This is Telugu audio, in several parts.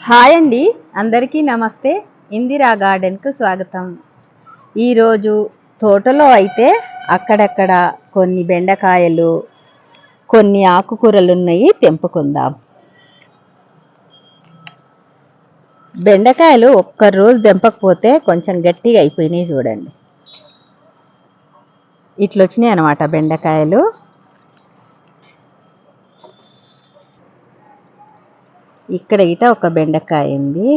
హాయ్ అండి. అందరికీ నమస్తే. ఇందిరా గార్డెన్కు స్వాగతం. ఈరోజు తోటలో అయితే అక్కడక్కడ కొన్ని బెండకాయలు కొన్ని ఆకుకూరలు ఉన్నాయి తెంపుకుందాం. బెండకాయలు ఒక్క రోజు తెంపకపోతే కొంచెం గట్టిగా అయిపోయినాయి చూడండి. ఇట్లొచ్చినాయి అనమాట బెండకాయలు. ఇక్కడ ఇట ఒక బెండకాయ ఉంది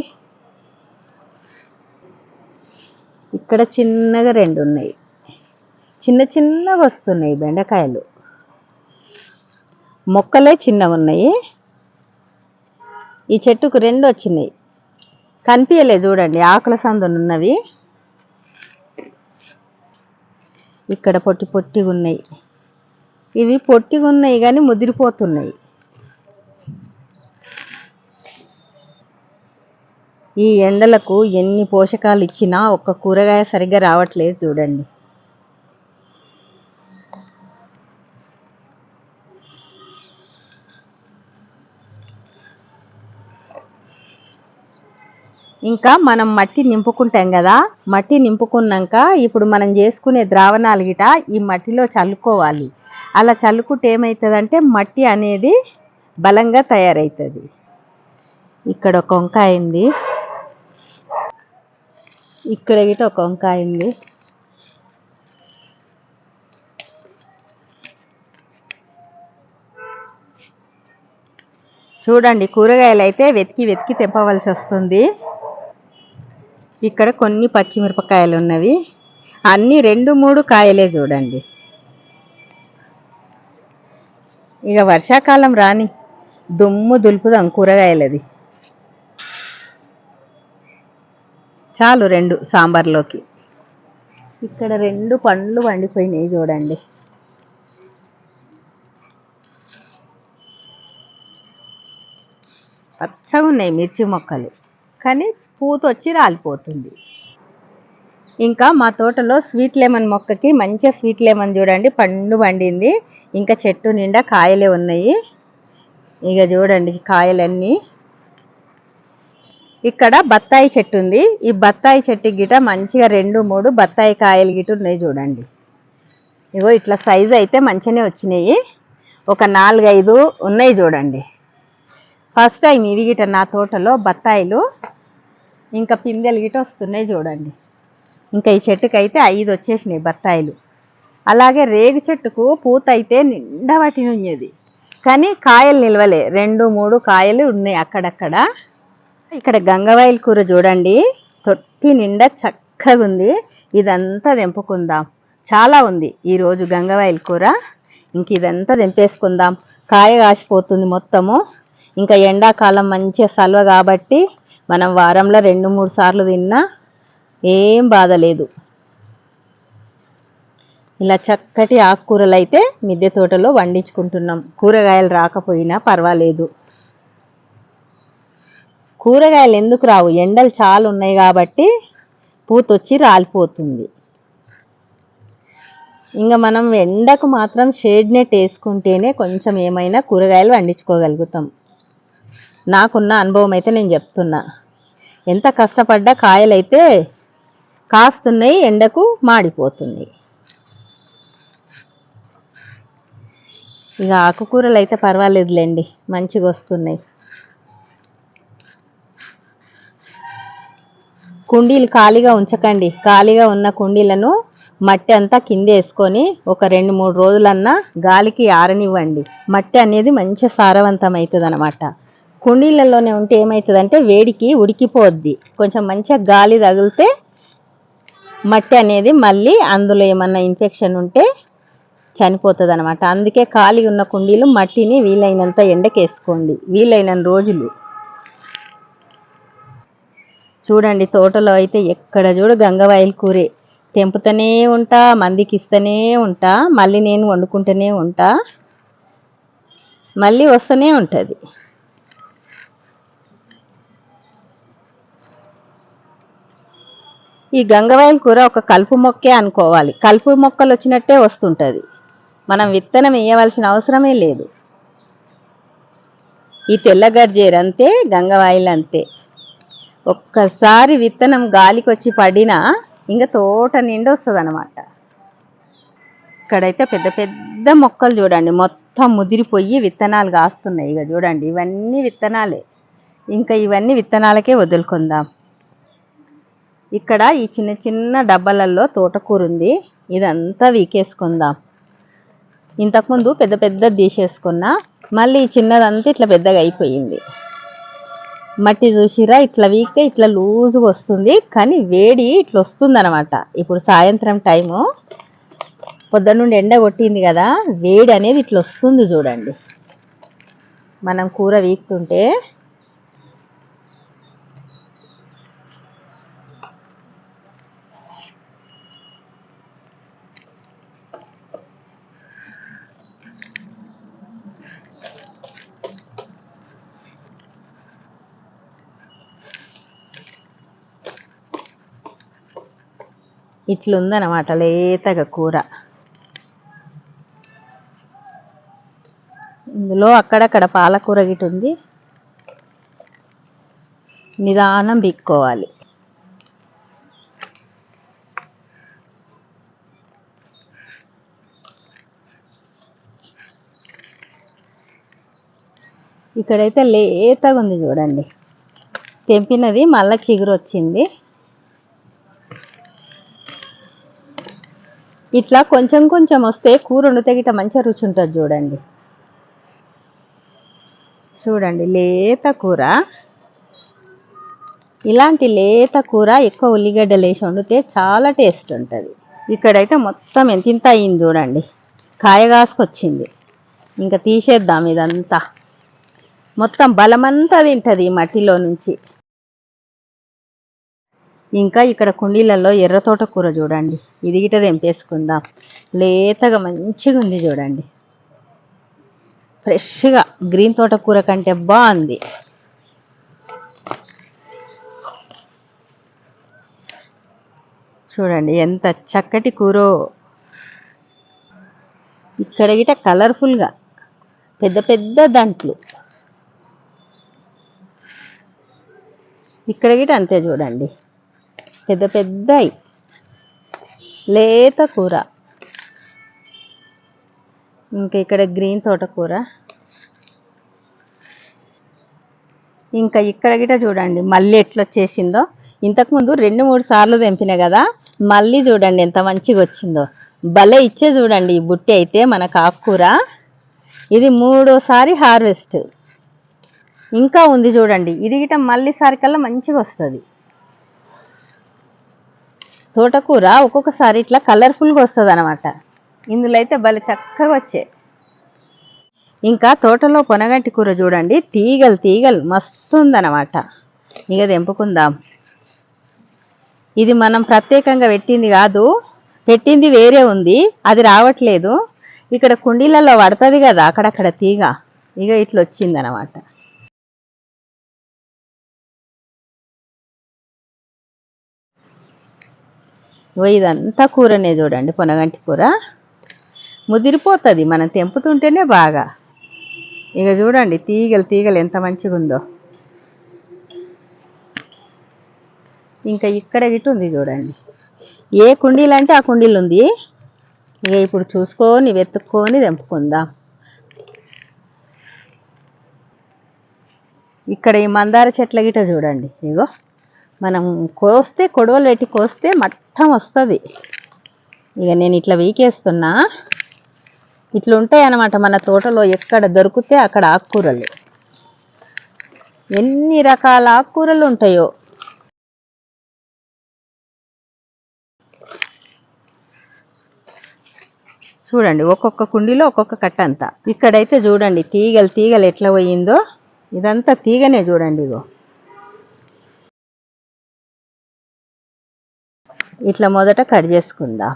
ఇక్కడ చిన్నగా రెండు ఉన్నాయి. చిన్న చిన్నగా వస్తున్నాయి బెండకాయలు. మొక్కలే చిన్నగా ఉన్నాయి. ఈ చెట్టుకు రెండు వచ్చినాయి. కనిపించలే చూడండి ఆకుల సందున ఉన్నవి. ఇక్కడ పొట్టి పొట్టిగా ఉన్నాయి. ఇవి పొట్టిగా ఉన్నాయి కానీ ముదిరిపోతున్నాయి. ఈ ఎండలకు ఎన్ని పోషకాలు ఇచ్చినా ఒక్క కూరగాయ సరిగ్గా రావట్లేదు చూడండి. ఇంకా మనం మట్టి నింపుకుంటాం కదా మట్టి నింపుకున్నాక ఇప్పుడు మనం చేసుకునే ద్రావణాలు గిట ఈ మట్టిలో చల్లుకోవాలి. అలా చల్లుకుంటే ఏమవుతుందంటే మట్టి అనేది బలంగా తయారవుతుంది ఇక్కడ ఒక వంకాయ ఉంది. ఇక్కడ గిట ఒక వంకాయ ఉంది. చూడండి కూరగాయలు అయితే వెతికి వెతికి తెంపవలసి వస్తుంది. ఇక్కడ కొన్ని పచ్చిమిరపకాయలు ఉన్నవి. అన్నీ రెండు మూడు కాయలే చూడండి. ఇక వర్షాకాలం రాని దుమ్ము దులుపుదాం కూరగాయలది. చాలు రెండు సాంబార్లోకి. ఇక్కడ రెండు పండ్లు వండిపోయినాయి చూడండి. పచ్చగా ఉన్నాయి మిర్చి మొక్కలు కానీ పూత వచ్చి రాలిపోతుంది. ఇంకా మా తోటలో స్వీట్ లెమన్ మొక్కకి మంచిగా స్వీట్ లెమన్ చూడండి పండు పండింది. ఇంకా చెట్టు నిండా కాయలే ఉన్నాయి. ఇక చూడండి కాయలన్నీ. ఇక్కడ బత్తాయి చెట్టు ఉంది. ఈ బత్తాయి చెట్టు గిట మంచిగా రెండు మూడు బత్తాయి కాయలు గిట ఉన్నాయి చూడండి. ఇగో ఇట్లా సైజు అయితే మంచిగానే వచ్చినాయి. ఒక నాలుగైదు ఉన్నాయి చూడండి. ఫస్ట్ టైం ఇది గిట నా తోటలో బత్తాయిలు ఇంకా పిందెలు గిట వస్తున్నాయి చూడండి. ఇంకా ఈ చెట్టుకు అయితే ఐదు వచ్చేసినాయి బత్తాయిలు. అలాగే రేగు చెట్టుకు పూత అయితే నిండా వాటిని ఉన్నది. కానీ కాయలు నిలవలే. రెండు మూడు కాయలు ఉన్నాయి అక్కడక్కడ. ఇక్కడ గంగవాయిల కూర చూడండి. తొట్టి నిండా చక్కగా ఉంది ఇదంతా తెంపుకుందాం. చాలా ఉంది ఈరోజు గంగవాయిల కూర. ఇంక ఇదంతా తెంపేసుకుందాం. కాయ కాసిపోతుంది మొత్తము. ఇంకా ఎండాకాలం మంచిగా సల్వ కాబట్టి మనం వారంలో రెండు మూడు సార్లు తిన్నా ఏం బాధ లేదు. ఇలా చక్కటి ఆకుకూరలు అయితే మిద్దె తోటలో వండించుకుంటున్నాం. కూరగాయలు రాకపోయినా పర్వాలేదు. కూరగాయలు ఎందుకు రావు? ఎండలు చాలా ఉన్నాయి కాబట్టి పూతొచ్చి రాలిపోతుంది. ఇంకా మనం ఎండకు మాత్రం షేడ్ నెట్ వేసుకుంటేనే కొంచెం ఏమైనా కూరగాయలు వండించుకోగలుగుతాం నాకున్న అనుభవం అయితే నేను చెప్తున్నా. ఎంత కష్టపడ్డా కాయలైతే కాస్తున్నాయి ఎండకు మాడిపోతున్నాయి. ఇక ఆకుకూరలు అయితే పర్వాలేదులేండి మంచిగా వస్తున్నాయి కుండీలు ఖాళీగా ఉంచకండి. ఖాళీగా ఉన్న కుండీలను మట్టి అంతా కింద వేసుకొని ఒక రెండు మూడు రోజులన్నా గాలికి ఆరనివ్వండి. మట్టి అనేది మంచి సారవంతం అవుతుంది అనమాట కుండీలలోనే ఉంటే ఏమవుతుందంటే వేడికి ఉడికిపోద్ది. కొంచెం మంచిగా గాలి తగిలితే మట్టి అనేది మళ్ళీ అందులో ఏమన్నా ఇన్ఫెక్షన్ ఉంటే చనిపోతుంది అనమాట అందుకే ఖాళీ ఉన్న కుండీలు మట్టిని వీలైనంత ఎండకేసుకోండి. వీలైన రోజులు చూడండి తోటలో అయితే ఎక్కడ చూడు గంగవాయిల కూరే. తెంపుతూనే ఉంటా మందికి ఇస్తూనే ఉంటా మళ్ళీ నేను వండుకుంటూనే ఉంటా. మళ్ళీ వస్తూనే ఉంటుంది. ఈ గంగవాయిల కూర ఒక కలుపు మొక్కే అనుకోవాలి. కలుపు మొక్కలు వచ్చినట్టే వస్తుంటుంది. మనం విత్తనం వేయవలసిన అవసరమే లేదు. ఈ తెల్ల గర్జేరు అంతే అంతే ఒక్కసారి విత్తనం గాలికి వచ్చి పడినా ఇంకా తోట నిండి వస్తుంది అనమాట ఇక్కడైతే పెద్ద పెద్ద మొక్కలు చూడండి. మొత్తం ముదిరిపోయి విత్తనాలు కాస్తున్నాయి. ఇక చూడండి ఇవన్నీ విత్తనాలే. ఇంకా ఇవన్నీ విత్తనాలకే వదులుకుందాం. ఇక్కడ ఈ చిన్న చిన్న డబ్బాలలో తోటకూర ఉంది ఇదంతా వీకేసుకుందాం. ఇంతకుముందు పెద్ద పెద్ద తీసేసుకున్నా మళ్ళీ ఈ చిన్నదంతా ఇట్లా పెద్దగా అయిపోయింది. మట్టి చూసిరా ఇట్లా వీక్తే ఇట్లా లూజుగా వస్తుంది కానీ వేడి ఇట్లా వస్తుంది అనమాట ఇప్పుడు సాయంత్రం టైము పొద్దున్నుండి ఎండ కొట్టింది కదా వేడి అనేది ఇట్లా వస్తుంది చూడండి. మనం కూర వీక్తుంటే ఇట్లుందనమాట లేతగా కూర. ఇందులో అక్కడక్కడ పాలకూర గిట్ ఉంది. నిదానం బిక్కోవాలి. ఇక్కడైతే లేతగా ఉంది చూడండి. తెంపినది మళ్ళా చిగురు వచ్చింది ఇట్లా కొంచెం కొంచెం వస్తే కూర వండితే గిట్ట మంచిగా రుచి ఉంటుంది చూడండి. చూడండి లేత కూర. ఇలాంటి లేత కూర ఎక్కువ ఉల్లిగడ్డలు వేసి వండితే చాలా టేస్ట్ ఉంటుంది. ఇక్కడైతే మొత్తం ఎంత ఇంత అయింది చూడండి. కాయగాసుకొచ్చింది ఇంకా తీసేద్దాం ఇదంతా. మొత్తం బలమంతా తింటుంది ఈ మట్టిలో నుంచి. ఇంకా ఇక్కడ కుండీలలో ఎర్ర తోటకూర చూడండి. ఇది గిట తెంపేసుకుందాం. లేతగా మంచిగా ఉంది చూడండి. ఫ్రెష్గా గ్రీన్ తోటకూర కంటే బాగుంది చూడండి ఎంత చక్కటి కూరో. ఇక్కడ గిట కలర్ఫుల్గా పెద్ద పెద్ద దంట్లు. ఇక్కడ గిట అంతే చూడండి. పెద్ద పెద్దవి లేత కూర. ఇంకా ఇక్కడ గ్రీన్ తోటకూర. ఇంకా ఇక్కడ గిట చూడండి మళ్ళీ ఎట్లా వచ్చేసిందో ఇంతకుముందు రెండు మూడు సార్లు తెంపిన కదా మళ్ళీ చూడండి ఎంత మంచిగా వచ్చిందో భలే ఇచ్చే చూడండి ఈ బుట్టి అయితే మనకు ఆకుకూర ఇది మూడోసారి హార్వెస్ట్. ఇంకా ఉంది చూడండి ఇది గిట మళ్ళీ సారికల్లా మంచిగా వస్తుంది తోటకూర ఒక్కొక్కసారి ఇట్లా కలర్ఫుల్గా వస్తుంది అనమాట ఇందులో అయితే భలే చక్కగా వచ్చే ఇంకా తోటలో పొనగంటి కూర చూడండి తీగలు తీగలు మస్తు ఉందన్నమాట ఇక తెంపుకుందాం. ఇది మనం ప్రత్యేకంగా పెట్టింది కాదు పెట్టింది వేరే ఉంది అది రావట్లేదు. ఇక్కడ కుండీలలో పడుతుంది కదా అక్కడక్కడ తీగ ఇక ఇట్లా వచ్చిందనమాట ఇదంతా కూరనే చూడండి పొనగంటి కూర. ముదిరిపోతుంది మనం తెంపుతుంటేనే బాగా. ఇక చూడండి తీగలు తీగలు ఎంత మంచిగా ఉందో ఇంకా ఇక్కడ గిట్టు ఉంది చూడండి. ఏ కుండీలు అంటే ఆ కుండీలు ఉంది. ఇక ఇప్పుడు చూసుకొని వెతుక్కొని తెంపుకుందాం. ఇక్కడ ఈ మందార చెట్ల గిట చూడండి ఇగో. మనం కోస్తే కొడవలు పెట్టి కోస్తే మొత్తం వస్తుంది. ఇక నేను ఇట్లా వీకేస్తున్నా. ఇట్లా ఉంటాయి అన్నమాట మన తోటలో ఎక్కడ దొరికితే అక్కడ ఆకుకూరలు. ఎన్ని రకాల ఆకుకూరలు ఉంటాయో. చూడండి ఒక్కొక్క కుండీలో ఒక్కొక్క కట్ట అంతా. ఇక్కడైతే చూడండి తీగలు తీగలు ఎట్లా పోయిందో. ఇదంతా తీగనే చూడండి ఇగో. ఇట్లా మొదట కట్ చేసుకుందాం?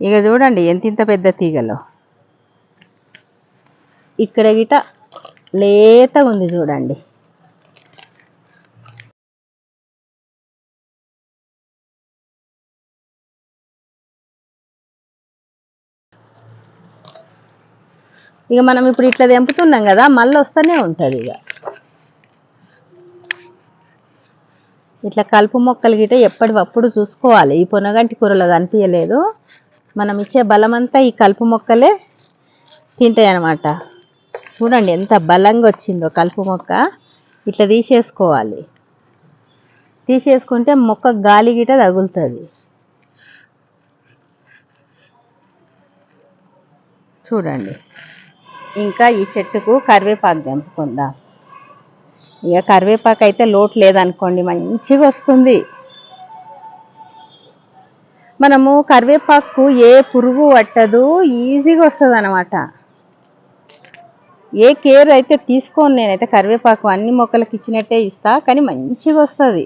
ఇక చూడండి ఎంత ఇంత పెద్ద తీగలో. ఇక్కడ గిట లేతగా ఉంది చూడండి. ఇక మనం ఇప్పుడు ఇట్లా తెంపుతున్నాం కదా మళ్ళీ వస్తూనే ఉంటుంది ఇక. ఇట్లా కలుపు మొక్కలు గిట ఎప్పటికప్పుడు చూసుకోవాలి. ఈ పొనగంటి కూరలో కనిపించలేదు మనం ఇచ్చే బలమంతా ఈ కలుపు మొక్కలే తింటాయి అన్నమాట చూడండి ఎంత బలంగా వచ్చిందో కలుపు మొక్క. ఇట్లా తీసేసుకోవాలి. తీసేసుకుంటే మొక్క గాలి గిట తగులుతుంది. చూడండి. ఇంకా ఈ చెట్టుకు కరివేపాకు తెంపుకుందాం. ఇక కరివేపాకు అయితే లోటు లేదనుకోండి మంచిగా వస్తుంది. మనము కరివేపాకు ఏ పురుగు పట్టదు ఈజీగా వస్తుంది అనమాట ఏ కేర్ అయితే తీసుకోను నేనైతే కరివేపాకు అన్ని మొక్కలకి ఇచ్చినట్టే ఇస్తా కానీ మంచిగా వస్తుంది.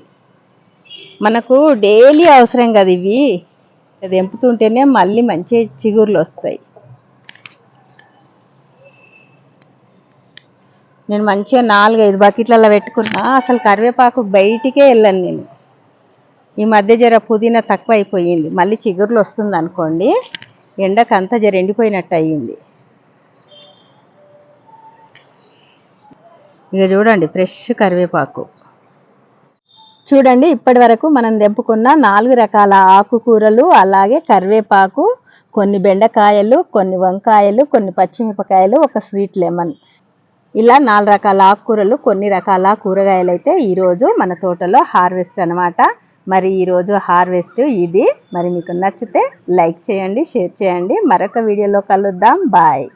మనకు డైలీ అవసరం కదా ఇవి. అది ఎంపుతుంటేనే మళ్ళీ మంచి చిగుర్లు వస్తాయి. నేను మంచిగా నాలుగైదు బకెట్లలో పెట్టుకున్నా అసలు కరివేపాకు బయటికే వెళ్ళాను నేను. ఈ మధ్య జర పుదీనా తక్కువ అయిపోయింది మళ్ళీ చిగుర్లు వస్తుంది అనుకోండి ఎండకు అంతా జర ఎండిపోయినట్టు అయ్యింది. ఇక చూడండి ఫ్రెష్ కరివేపాకు. చూడండి ఇప్పటి వరకు మనం తెంపుకున్న నాలుగు రకాల ఆకుకూరలు అలాగే కరివేపాకు కొన్ని బెండకాయలు కొన్ని వంకాయలు కొన్ని పచ్చిమిరపకాయలు ఒక స్వీట్ లెమన్. ఇలా నాలుగు రకాల ఆకుకూరలు కొన్ని రకాల కూరగాయలు అయితే ఈరోజు మన తోటలో హార్వెస్ట్ అనమాట మరి ఈరోజు హార్వెస్ట్ ఇది. మరి మీకు నచ్చితే లైక్ చేయండి షేర్ చేయండి. మరొక వీడియోలో కలుద్దాం. బాయ్.